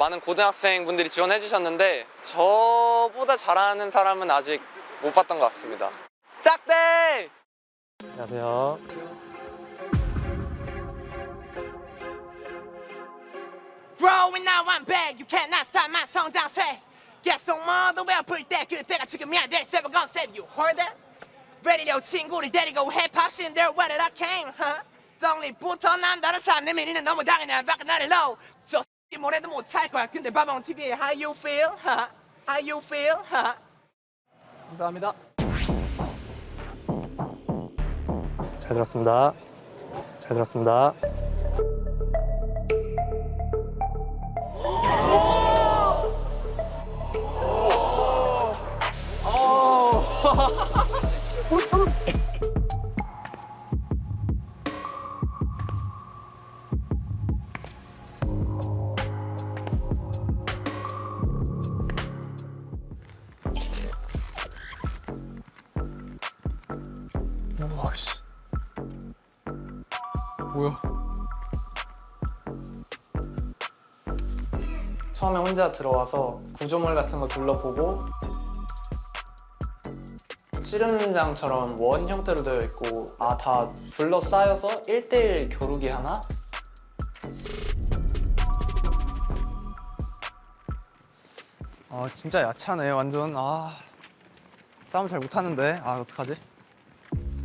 많은 고등학생분들이 지원해 주셨는데 저보다 잘하는 사람은 아직 못 봤던 것 같습니다. 딱대! 안녕하세요. Growing now I'm back You cannot stop my 성장세 계속 모두 배아플 때 그때가 지금이야 There's never gonna save you Heard that? Radio 친구를 데리고 힙합 신들 Where did I came huh? 정리부터 난 다른 사람 내 미리는 너무 당연해 밖에 나를 low 저 X 뭐래도 못할 거야 근데 바봉 TV에 How you feel? How you feel? 감사합니다. 잘 들었습니다. 잘 들었습니다. 와 씨. 뭐야? 처음에 혼자 들어와서 구조물 같은 거 둘러보고 씨름장처럼 원 형태로 되어 있고 아 다 둘러싸여서 1대1 겨루기 하나? 아 진짜 야차네 완전 아 싸움 잘 못하는데 아 어떡하지?